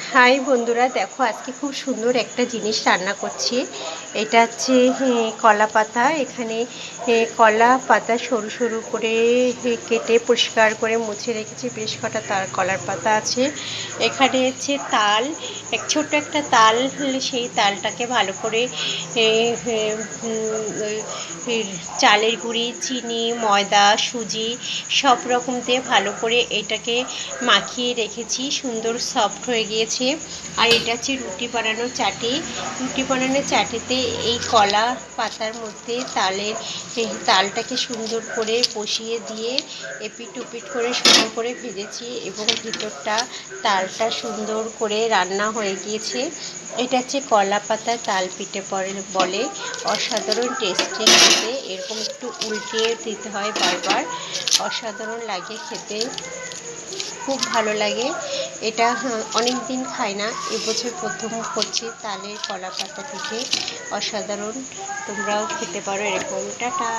High বন্ধুরা, দেখো আজকে খুব সুন্দর একটা জিনিস রান্না করছি। এটা হচ্ছে কলা পাতা। এখানে কলা পাতা সরু সরু করে কেটে পরিষ্কার করে মুছে রেখেছি। বেশ কটা তার, কলার পাতা আছে। এখানে হচ্ছে তাল। এক ছোট্ট একটা তাল সেই তালটাকে ভালো করে চালের গুঁড়ি, চিনি, ময়দা, সুজি সব রকম দিয়ে ভালো করে এটাকে মাখিয়ে রেখেছি। সুন্দর সফট হয়ে গিয়েছে আর এটা হচ্ছে রুটি বানানোর চাটি রুটি বানানোর চাটিতে এই কলা পাতার মধ্যে তালের তালটাকে সুন্দর করে বসিয়ে দিয়ে এপিট ওপিট করে সুন্দর করে ভেজেছি এবং ভিতরটা তালটা সুন্দর করে রান্না হয়ে গিয়েছে। এটা হচ্ছে কলা পাতা তাল পিঠে পরে বলে। অসাধারণ টেস্টি খেতে। এরকম একটু উল্টিয়ে দিতে হয় বারবার। অসাধারণ লাগে খেতে। খুব ভালো লাগে। এটা অনেক দিন খাই না। এবছর প্রথম করছি তালের কলা পাতা থেকে। অসাধারণ। তোমরাও খেতে পারো এরকম। টাটা!